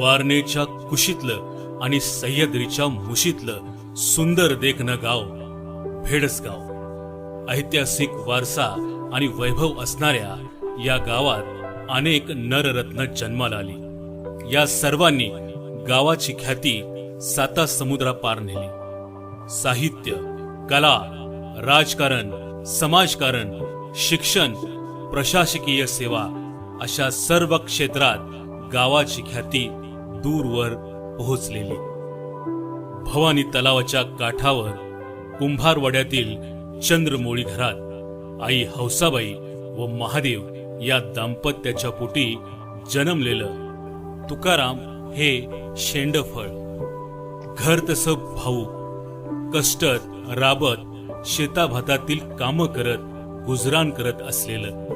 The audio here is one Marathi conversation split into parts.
वारणेच्या कुशीतलं आणि सह्याद्रीच्या मुशीतलं सुंदर देखणं गाव भेडसगाव. ऐतिहासिक वारसा आणि वैभव असणाऱ्या या गावात अनेक नररत्न जन्माला आली. या सर्वांनी गावाची ख्याती साता समुद्रापार नेली. साहित्य कला राजकारण समाजकारण शिक्षण प्रशासकीय सेवा अशा सर्व क्षेत्रात गावाची ख्याती दूरवर पोहोचलेली. भवानी तलावाच्या काठावर कुंभारवाड्यातील चंद्रमोळी घरात आई हौसाबाई व महादेव या दाम्पत्याच्या पोटी जन्मलेलं तुकाराम हे शेंडफळ. घर तसं भाऊ कष्टत राबत शेताभातातील कामं करत गुजराण करत असलेलं.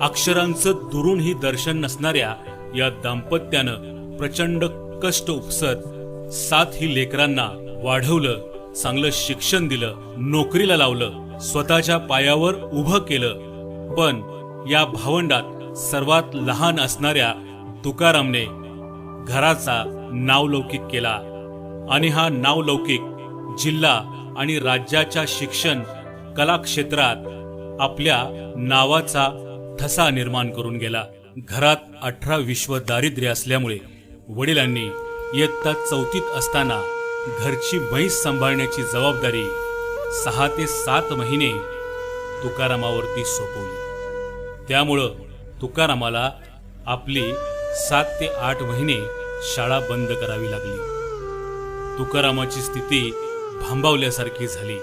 अक्षरांचं दुरूनही दर्शन नसणाऱ्या या दाम्पत्यानं प्रचंड कष्ट उपसत सात ही लेकरांना वाढवलं चांगलं शिक्षण दिलं नोकरीला लावलं स्वतःच्या पायावर उभं केलं. पण या भावंडात सर्वात लहान असणाऱ्या तुकारामने घराचा नावलौकिक केला. आणि हा नावलौकिक जिल्हा आणि राज्याच्या शिक्षण कला क्षेत्रात आपल्या नावाचा ठसा निर्माण करून गेला. घरात अठरा विश्व दारिद्र्य असल्यामुळे वडिलांनी इयत्ता चौथीत असताना घरची म्हैस सांभाळण्याची जबाबदारी सहा ते सात महिने तुकारामावरती सोपवली. त्यामुळं तुकारामाला आपली सात ते आठ महिने शाळा बंद करावी लागली. तुकारामाची स्थिती भांबावल्यासारखी झाली.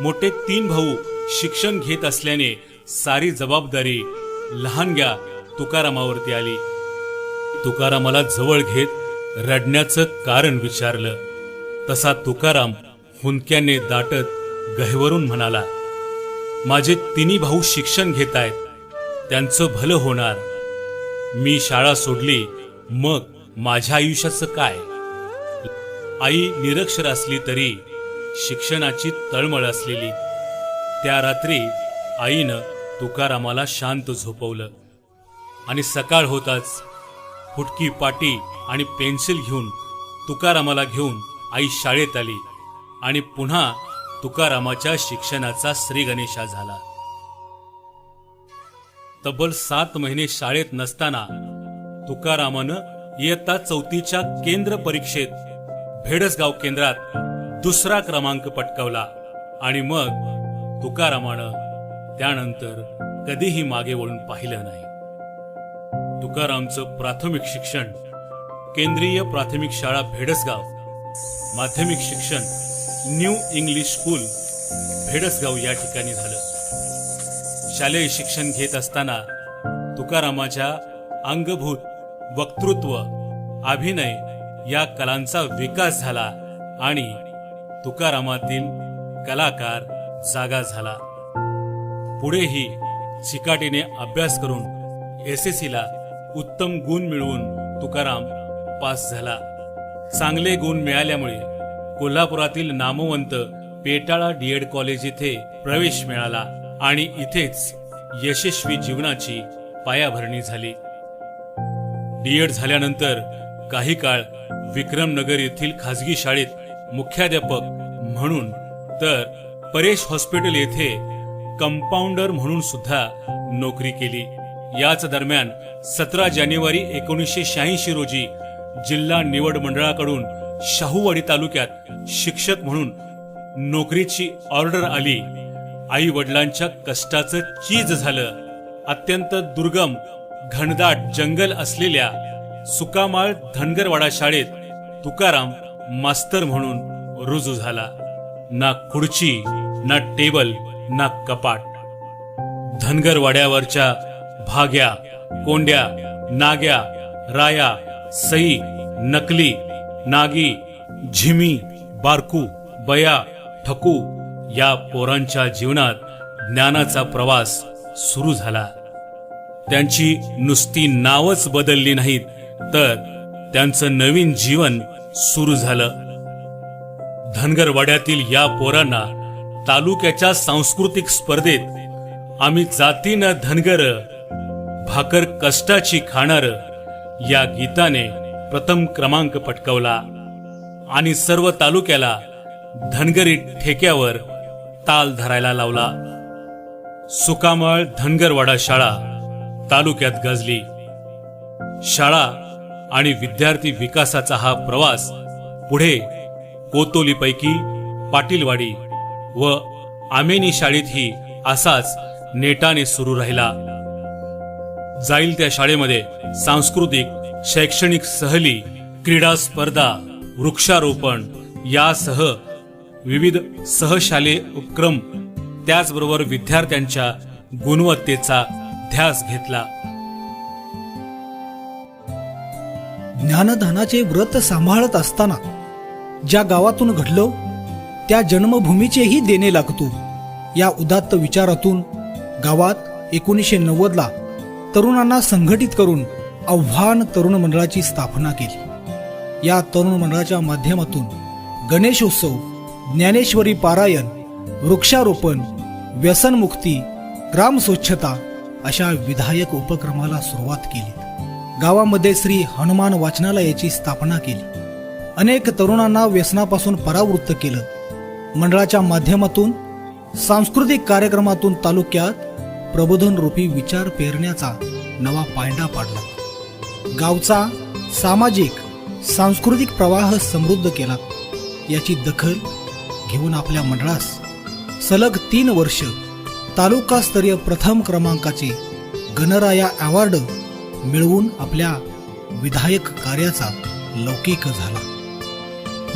मोठे तीन भाऊ शिक्षण घेत असल्याने सारी जबाबदारी लहानग्या तुकारामावरती आली. तुकारामाला जवळ घेत रडण्याचं कारण विचारलं. तसा तुकाराम हुंदक्याने दाटत गहिवरून म्हणाला माझे तिन्ही भाऊ शिक्षण घेत आहेत त्यांचं भलं होणार. मी शाळा सोडली मग माझ्या आयुष्याचं काय? आई निरक्षर असली तरी शिक्षणाची तळमळ असलेली. त्या रात्री आईनं तुकारामाला शांत झोपवलं. आणि सकाळ होताच फुटकी पाटी आणि पेन्सिल घेऊन तुकारामाला घेऊन आई शाळेत आली आणि पुन्हा तुकारामाच्या शिक्षणाचा श्रीगणेशा झाला. तब्बल सात महिने शाळेत नसताना तुकारामानं इयत्ता चौथीच्या केंद्र परीक्षेत भेडसगाव केंद्रात दुसरा क्रमांक पटकावला आणि मग तुकारामानं त्यानंतर कधीही मागे वळून पाहिलं नाही. तुकारामचं प्राथमिक शिक्षण केंद्रीय प्राथमिक शाळा भेडसगाव माध्यमिक शिक्षण न्यू इंग्लिश स्कूल भेडसगाव या ठिकाणी झालं. शालेय शिक्षण घेत असताना तुकारामाच्या अंगभूत वक्तृत्व अभिनय या कलांचा विकास झाला आणि तुकारामातील कलाकार जागा झाला. पुढेही चिकाटीने अभ्यास करून एस एस ला उत्तम गुण मिळवून तुकाराम पास झाला. चांगले गुण मिळाल्यामुळे कोल्हापुरातील नामवंत पेटाळा डीएड कॉलेज येथे प्रवेश मिळाला आणि इथेच यशस्वी जीवनाची पायाभरणी झाली. डीएड झाल्यानंतर काही काळ विक्रमनगर येथील खासगी शाळेत मुख्याध्यापक म्हणून तर परेश हॉस्पिटल येथे कंपाऊंडर म्हणून सुद्धा नोकरी केली. याच दरम्यान सतरा जानेवारी एकोणीसशे शहाऐंशी रोजी जिल्हा निवड मंडळाकडून शाहूवाडी तालुक्यात शिक्षक म्हणून नोकरीची ऑर्डर आली. आई वडिलांच्या कष्टाचं चीज झालं. अत्यंत दुर्गम घनदाट जंगल असलेल्या सुकामाळ धनगरवाडा शाळेत तुकाराम मास्तर म्हणून रुजू झाला. ना खुर्ची ना टेबल ना कपाट. धनगरवाड्यावरच्या भाग्या कोंड्या नाग्या राया सई नकली नागी झिमी बारकू बया ठकू या पोरांच्या जीवनात ज्ञानाचा प्रवास सुरू झाला. त्यांची नुसती नावच बदलली नाहीत तर त्यांचं नवीन जीवन सुरू झालं. धनगरवाड्यातील या पोरांना तालुक्याच्या सांस्कृतिक स्पर्धेत आम्ही जातीनं धनगर भाकर कष्टाची खाणार या गीताने प्रथम क्रमांक पटकवला आणि सर्व तालुक्याला धनगरी ठेक्यावर ताल धरायला लावला. सुकामळ धनगरवाडा शाळा तालुक्यात गाजली. शाळा आणि विद्यार्थी विकासाचा हा प्रवास पुढे कोतोलीपैकी पाटीलवाडी व आमेनी शाळेतही असाच नेटाने सुरू राहिला. जाईल त्या शाळेमध्ये सांस्कृतिक शैक्षणिक सहली क्रीडा स्पर्धा वृक्षारोपण यासह विविध सहशालेय उपक्रम. त्याचबरोबर विद्यार्थ्यांच्या गुणवत्तेचा ध्यास घेतला. ज्ञानदानाचे व्रत सांभाळत असताना ज्या गावातून घडलो त्या जन्मभूमीचेही देणे लागतो. या उदात्त विचारातून गावात एकोणीसशे नव्वदला तरुणांना संघटित करून आव्हान तरुण मंडळाची स्थापना केली. या तरुण मंडळाच्या माध्यमातून गणेशोत्सव ज्ञानेश्वरी पारायण वृक्षारोपण व्यसनमुक्ती ग्राम स्वच्छता अशा विधायक उपक्रमाला सुरुवात केली. गावामध्ये श्री हनुमान वाचनालयाची स्थापना केली. अनेक तरुणांना व्यसनापासून परावृत्त केलं. मंडळाच्या माध्यमातून सांस्कृतिक कार्यक्रमातून तालुक्यात प्रबोधन रूपी विचार पेरण्याचा नवा पायंडा पाडला. गावचा सामाजिक सांस्कृतिक प्रवाह समृद्ध केला. याची दखल घेऊन आपल्या मंडळास सलग तीन वर्ष तालुकास्तरीय प्रथम क्रमांकाचे गणराया अवॉर्ड मिळवून आपल्या विधायक कार्याचा लौकिक झाला.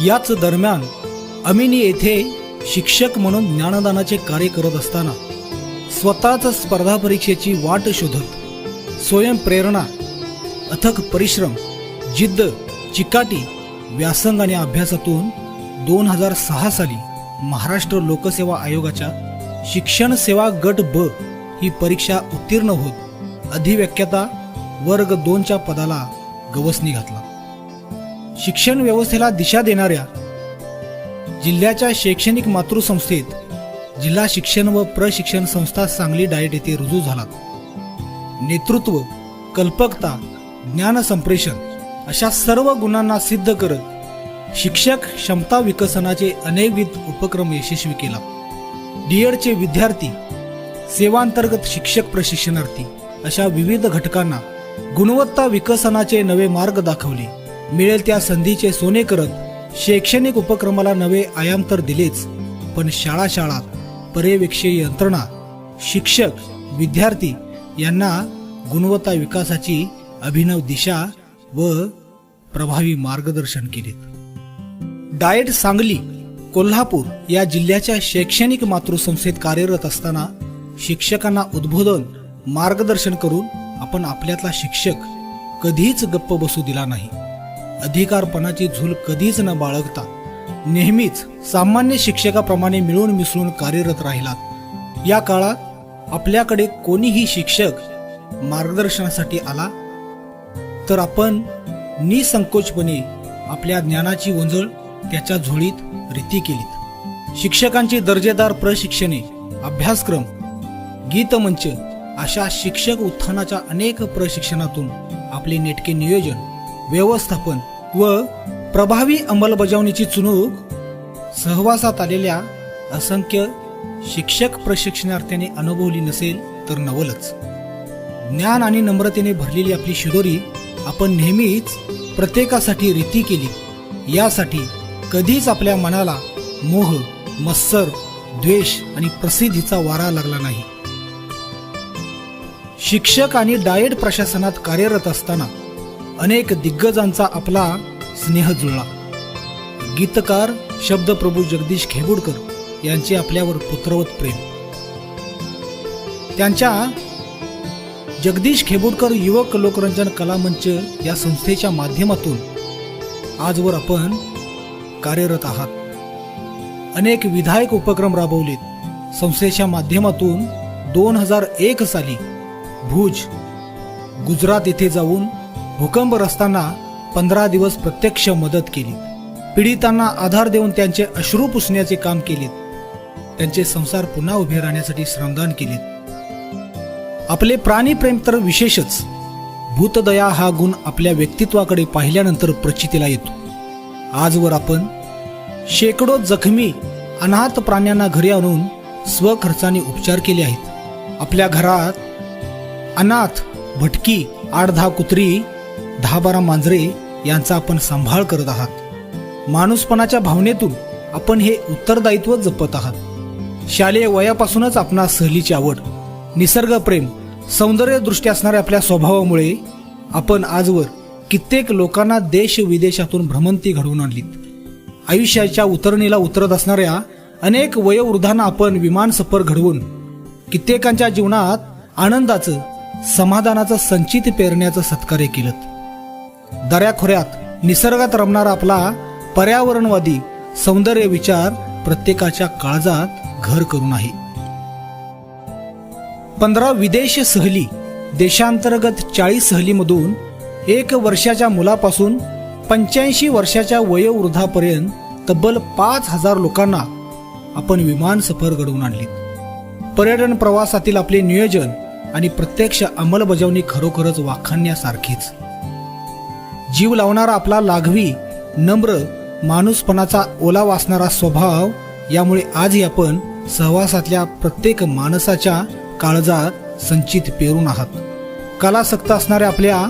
याच दरम्यान अमिनी येथे शिक्षक म्हणून ज्ञानदानाचे कार्य करत असताना स्वतःच स्पर्धा परीक्षेची वाट शोधत स्वयंप्रेरणा अथक परिश्रम जिद्द चिकाटी व्यासंग आणि अभ्यासातून दोन हजार सहा साली महाराष्ट्र लोकसेवा आयोगाच्या शिक्षण सेवा गट ब ही परीक्षा उत्तीर्ण होत अधिव्याख्याता वर्ग दोनच्या पदाला गवसणी घातला. शिक्षण व्यवस्थेला दिशा देणाऱ्या जिल्ह्याच्या शैक्षणिक मातृसंस्थेत जिल्हा शिक्षण व प्रशिक्षण संस्था सांगली डायट येथे रुजू झाला नेतृत्व कल्पकता ज्ञान संप्रेषण अशा सर्व गुणांना सिद्ध करत शिक्षक क्षमता विकसनाचे अनेकविध उपक्रम यशस्वी केला. डीएडचे विद्यार्थी सेवांतर्गत शिक्षक प्रशिक्षणार्थी अशा विविध घटकांना गुणवत्ता विकसनाचे नवे मार्ग दाखवले. मिळेल त्या संधीचे सोने करत शैक्षणिक उपक्रमाला नवे आयाम तर दिलेच पण शाळा शाळा पर्यवेक्षीय यंत्रणा शिक्षक विद्यार्थी यांना गुणवत्ता विकासाची अभिनव दिशा व प्रभावी मार्गदर्शन केलेत. डाएट सांगली कोल्हापूर या जिल्ह्याच्या शैक्षणिक मातृसंस्थेत कार्यरत असताना शिक्षकांना उद्बोधन मार्गदर्शन करून आपण आपल्यातला शिक्षक कधीच गप्प बसू दिला नाही. अधिकारपणाची झूल कधीच न बाळगता नेहमीच सामान्य शिक्षकाप्रमाणे मिळून मिसळून कार्यरत राहिलात. या काळात आपल्याकडे कोणीही शिक्षक मार्गदर्शनासाठी आला? तर आपण निसंकोचपणे आपल्या ज्ञानाची वंजळ त्याच्या झोळीत रीती केलीत. शिक्षकांची दर्जेदार प्रशिक्षणे अभ्यासक्रम गीतमंच अशा शिक्षक उत्थानाच्या अनेक प्रशिक्षणातून आपले नेटके नियोजन व्यवस्थापन व प्रभावी अंमलबजावणीची चुणूक सहवासात आलेल्या असंख्य शिक्षक प्रशिक्षणार्थ्याने अनुभवली नसेल तर नवलच. ज्ञान आणि नम्रतेने भरलेली आपली शिदोरी आपण नेहमीच प्रत्येकासाठी रीती केली. यासाठी कधीच आपल्या मनाला मोह मत्सर द्वेष आणि प्रसिद्धीचा वारा लागला नाही. शिक्षक आणि डाएट प्रशासनात कार्यरत असताना अनेक दिग्गजांचा आपला स्नेह जुळला गीतकार शब्दप्रभू जगदीश खेबुडकर यांचे आपल्यावर पुत्रवत प्रेम. त्यांच्या जगदीश खेबुडकर युवक लोकरंजन कलामंच या संस्थेच्या माध्यमातून आजवर आपण कार्यरत आहात. अनेक विधायक उपक्रम राबवलेत. संस्थेच्या माध्यमातून दोन हजार एक साली भुज गुजरात येथे जाऊन भूकंपग्रस्तांना पंधरा दिवस प्रत्यक्ष मदत केली. पीडितांना आधार देऊन त्यांचे अश्रू पुसण्याचे काम केले. त्यांचे संसार पुन्हा उभे राहण्यासाठी श्रमदान केले. आपले प्राणीप्रेम तर विशेषच. भूतदया हा गुण आपल्या व्यक्तित्वाकडे पाहिल्यानंतर प्रचितीला येतो. आजवर आपण शेकडो जखमी अनाथ प्राण्यांना घरी आणून स्वखर्चाने उपचार केले आहेत. आपल्या घरात अनाथ भटकी आडधा कुत्री दहा बारा मांजरे यांचा आपण सांभाळ करत आहात. माणूसपणाच्या भावनेतून आपण हे उत्तरदायित्व जपत आहात. शालेय वयापासूनच आपणा सहलीची आवड निसर्गप्रेम सौंदर्यदृष्टी असणाऱ्या आपल्या स्वभावामुळे आपण आजवर कित्येक लोकांना देश विदेशातून भ्रमंती घडवून आणलीत. आयुष्याच्या उतरणीला उतरत असणाऱ्या अनेक वयोवृद्धांना आपण विमान सफर घडवून कित्येकांच्या जीवनात आनंदाचं समाधानाचं संचित पेरण्याचं सत्कार्य केलं दऱ्याखोऱ्यात निसर्गात रमणारा आपला पर्यावरणवादी सौंदर्य विचार प्रत्येकाच्या काळजात घर करून आहे. पंधरा विदेश सहली देशांतर्गत चाळीस सहलीमधून एक वर्षाच्या मुलापासून पंच्याऐंशी वर्षाच्या वयोवृद्धापर्यंत तब्बल पाच हजार लोकांना आपण विमान सफर घडवून आणली पर्यटन प्रवासातील आपले नियोजन आणि प्रत्यक्ष अंमलबजावणी खरोखरच वाखाणण्यासारखीच. जीव लावणारा आपला लाघवी नम्र माणूसपणाचा ओला वासणारा स्वभाव यामुळे आजही आपण सहवासातल्या प्रत्येक माणसाच्या काळजात संचित पेरून आहात. कलासक्त असणाऱ्या आपल्या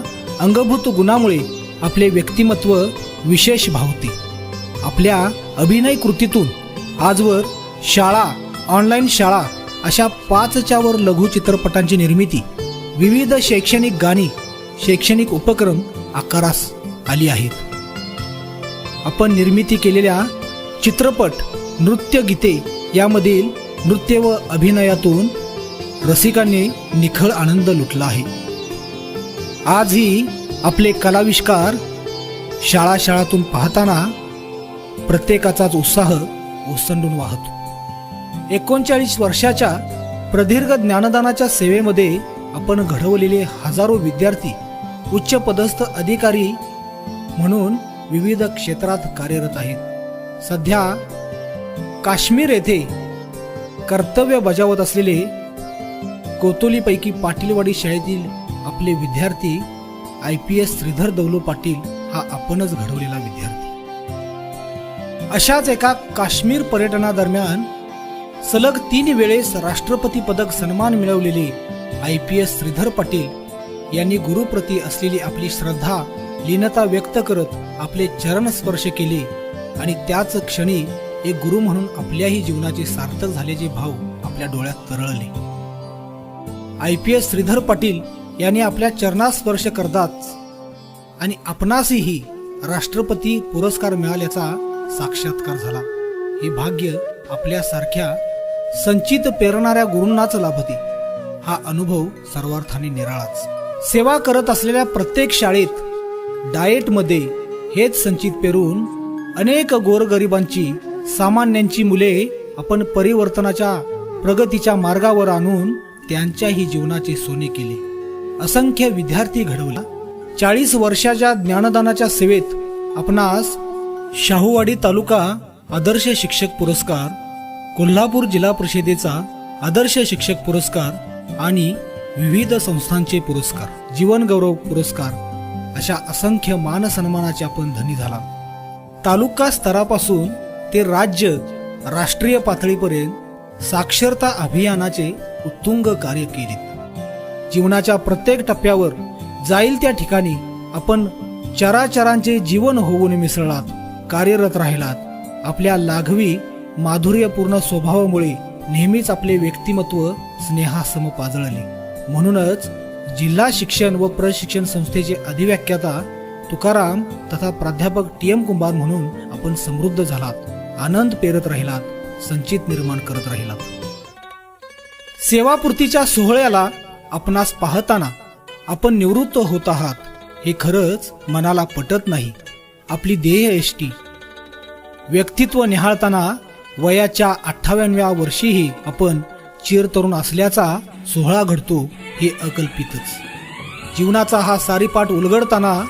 अंगभूत गुणामुळे आपले व्यक्तिमत्व विशेष भावते. आपल्या अभिनय कृतीतून आजवर शाळा ऑनलाईन शाळा अशा पाचच्या वर लघु चित्रपटांची निर्मिती विविध शैक्षणिक गाणी शैक्षणिक उपक्रम आकारास आली आहेत. आपण निर्मिती केलेल्या चित्रपट नृत्य गीते यामधील नृत्य व अभिनयातून रसिकांनी निखळ आनंद लुटला आहे. आजही आपले कलाविष्कार शाळा शाळातून पाहताना प्रत्येकाचाच उत्साह ओसंडून वाहतो. एकोणचाळीस वर्षाच्या प्रदीर्घ ज्ञानदानाच्या सेवेमध्ये आपण घडवलेले हजारो विद्यार्थी उच्च पदस्थ अधिकारी म्हणून विविध क्षेत्रात कार्यरत आहेत. सध्या काश्मीर येथे कर्तव्य बजावत असलेले कोतोलीपैकी पाटीलवाडी शाळेतील आपले विद्यार्थी I P S Shridhar Daulo Patil हा आपणच घडवलेला विद्यार्थी. अशाच एका काश्मीर पर्यटनादरम्यान सलग तीन वेळेस राष्ट्रपती पदक सन्मान मिळवलेले I P S Shridhar Patil यांनी गुरुप्रती असलेली आपली श्रद्धा लीनता व्यक्त करत आपले चरण स्पर्श केले. आणि त्याच क्षणी एक गुरु म्हणून आपल्याही जीवनाचे सार्थक झाल्याचे भाव आपल्या डोळ्यात तरळले. I P S Shridhar Patil यांनी आपल्या चरणात स्पर्श करताच आणि आपणासही राष्ट्रपती पुरस्कार मिळाल्याचा साक्षात्कार झाला. हे भाग्य आपल्यासारख्या संचित पेरणाऱ्या गुरूंनाच लाभते. हा अनुभव सर्वार्थाने निराळाच. सेवा करत असलेल्या प्रत्येक शाळेत डाएटमध्ये हेच संचित पेरून अनेक गोरगरिबांची सामान्यांची मुले आपण परिवर्तनाच्या प्रगतीच्या मार्गावर आणून त्यांच्याही जीवनाचे सोने केले. असंख्य विद्यार्थी घडवला. चाळीस वर्षाच्या ज्ञानदानाच्या सेवेत आपणास शाहूवाडी तालुका आदर्श शिक्षक पुरस्कार कोल्हापूर जिल्हा परिषदेचा आदर्श शिक्षक पुरस्कार आणि विविध संस्थांचे पुरस्कार जीवनगौरव पुरस्कार अशा असंख्य मानसन्मानाचे आपण धनी झाला. तालुका स्तरापासून ते राज्य राष्ट्रीय पातळीपर्यंत साक्षरता अभियानाचे उत्तुंग कार्य केले. जीवनाच्या प्रत्येक टप्प्यावर जाईल त्या ठिकाणी आपण चराचरांचे जीवन होऊन मिसळलात कार्यरत राहिलात. आपल्या लाघवी माधुर्यपूर्ण स्वभावामुळे नेहमीच आपले व्यक्तिमत्व स्नेहासम पाजळले. म्हणूनच जिल्हा शिक्षण व प्रशिक्षण संस्थेचे अधिव्याख्याता तुकाराम तथा प्राध्यापक टी एम कुंभार म्हणून आपण समृद्ध झालात आनंद पेरत राहिलात संचित निर्माण करत राहिलात. सेवापूर्तीच्या सोहळ्याला आपणास पाहताना आपण निवृत्त होत आहात हे खरंच मनाला पटत नाही. आपली देह एष्टी. व्यक्तित्व निहाळताना वयाच्या अठ्ठावन्नव्या वर्षीही आपण चिरतरुण असल्याचा सोहळा घडतो हे अकल्पितच. जीवनाचा हा सारीपाठ उलगडताना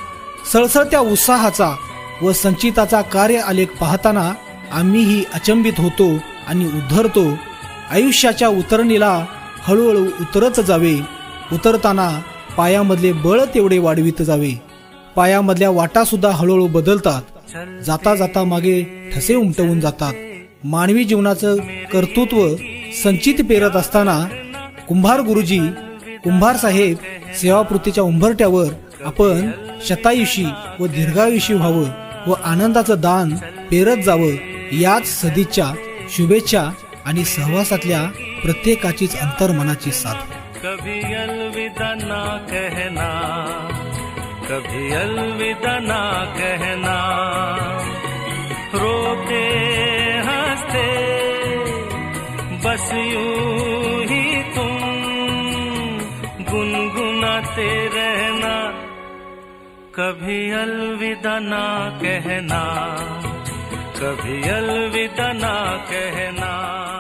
सळसळत्या उत्साहाचा व संचिताचा कार्य आलेख पाहताना आम्हीही अचंबित होतो आणि उद्धरतो. आयुष्याच्या उतरणीला हळूहळू उतरत जावे. उतरताना पायामधले बळ तेवढे वाढवित जावे. पायामधल्या वाटासुद्धा हळूहळू बदलतात. जाता जाता मागे ठसे उमटवून जातात. मानवी जीवनाचं कर्तृत्व संचित पेरत असताना कुंभार गुरुजी कुंभार साहेब सेवापूर्तीच्या उंबरट्यावर आपण शतायुषी व दीर्घायुषी व्हावं व आनंदाचं दान पेरत जावं याच सदिच्छा शुभेच्छा आणि सहवासातल्या प्रत्येकाचीच अंतर्मनाची साथ. कभी अलविदा ना कहना कभी अलविदा ना कहना। रोते हंसते बस यूं गुनगुनाते रहना कभी अलविदा ना कहना कभी अलविदा ना कहना।